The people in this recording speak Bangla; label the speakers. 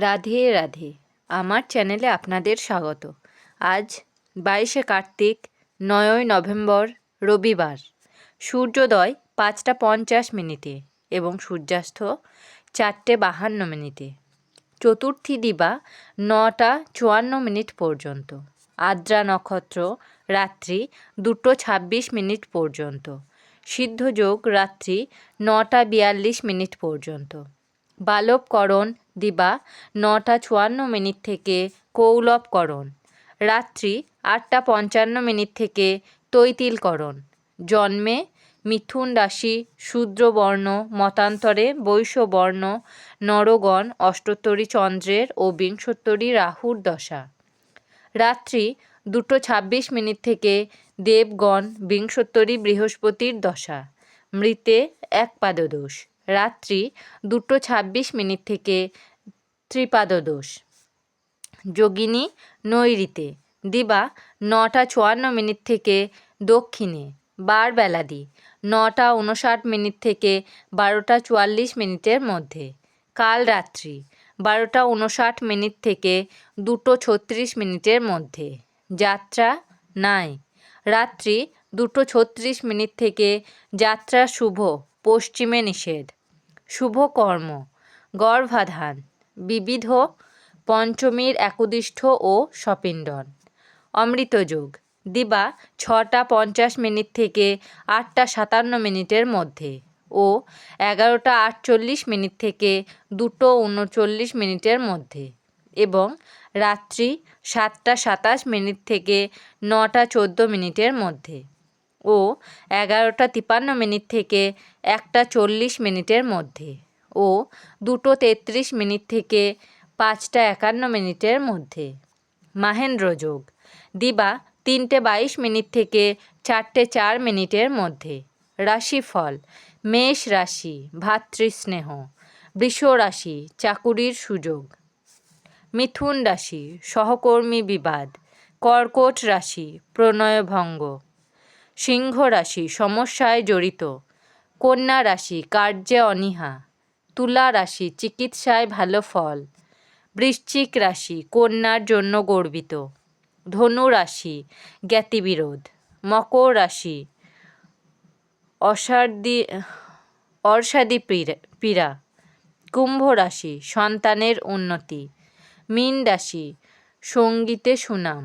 Speaker 1: রাধে রাধে। আমার চ্যানেলে আপনাদের স্বাগত। আজ বাইশে কার্তিক, নয়ই নভেম্বর, রবিবার। সূর্যোদয় পাঁচটা পঞ্চাশ মিনিটে এবং সূর্যাস্ত চারটে বাহান্ন মিনিটে। চতুর্থী দিবা নটা চুয়ান্ন মিনিট পর্যন্ত। আদ্রা নক্ষত্র রাত্রি দুটো ছাব্বিশ মিনিট পর্যন্ত। সিদ্ধযোগ রাত্রি নটা বিয়াল্লিশ মিনিট পর্যন্ত। বালবকরণ দিবা নটা চুয়ান্ন মিনিট থেকে কৌলবকরণ। রাত্রি আটটা পঞ্চান্ন মিনিট থেকে তৈতিলকরণ। জন্মে মিথুন রাশি শূদ্রবর্ণ মতান্তরে বৈশ্যবর্ণ নরগণ অষ্টোত্তরী চন্দ্রের ও বিংশোত্তরী রাহুর দশা। রাত্রি দুটো ছাব্বিশ মিনিট থেকে দেবগণ বিংশোত্তরী বৃহস্পতির দশা। মৃতে এক পাদদোষ। রাত্রি দুটো ছাব্বিশ মিনিট থেকে ত্রিপাদদোষ যোগিনী নৈরিতে, দিবা নটা চুয়ান্ন মিনিট থেকে দক্ষিণে বার বেলাদি নটা উনষাট মিনিট থেকে বারোটা চুয়াল্লিশ মিনিটের মধ্যে। কাল রাত্রি বারোটা উনষাট মিনিট থেকে দুটো ছত্রিশ মিনিটের মধ্যে। যাত্রা নাই, রাত্রি দুটো ছত্রিশ মিনিট থেকে যাত্রা শুভ, পশ্চিমে নিষেধ। শুভ কর্ম গর্ভাধান। বিবিধ পঞ্চমীর একদিষ্ঠ ও সপিণ্ডন। অমৃতযোগ দিবা ছটা পঞ্চাশ মিনিট থেকে আটটা সাতান্ন মিনিটের মধ্যে ও এগারোটা আটচল্লিশ মিনিট থেকে দুটো উনচল্লিশ মিনিটের মধ্যে এবং রাত্রি সাতটা সাতাশ মিনিট থেকে নটা চোদ্দ মিনিটের মধ্যে। ও এগারোটা তিপান্ন মিনিট থেকে একটা চল্লিশ মিনিটের মধ্যে। ও দুটো তেত্রিশ মিনিট থেকে পাঁচটা একান্ন মিনিটের মধ্যে। মাহেন্দ্র যোগ। দিবা তিনটে বাইশ মিনিট থেকে চারটে চার মিনিটের মধ্যে। রাশিফল। মেষ রাশি, ভাতৃস্নেহ। বৃষ রাশি, চাকুরির সুযোগ। মিথুন রাশি, সহকর্মী বিবাদ। কর্কট রাশি, প্রণয়ভঙ্গ। সিংহ রাশি সমস্যায় জড়িত। কন্যা রাশি কার্যে অনীহা। তুলা রাশি চিকিৎসায় ভালো ফল। বৃশ্চিক রাশি কন্যার জন্য গর্বিত। ধনু রাশি জ্ঞাতিবিরোধ। মকর রাশি অসাদি অর্ষাদি পীড়া। কুম্ভ রাশি সন্তানের উন্নতি। মীন রাশি সঙ্গীতে সুনাম।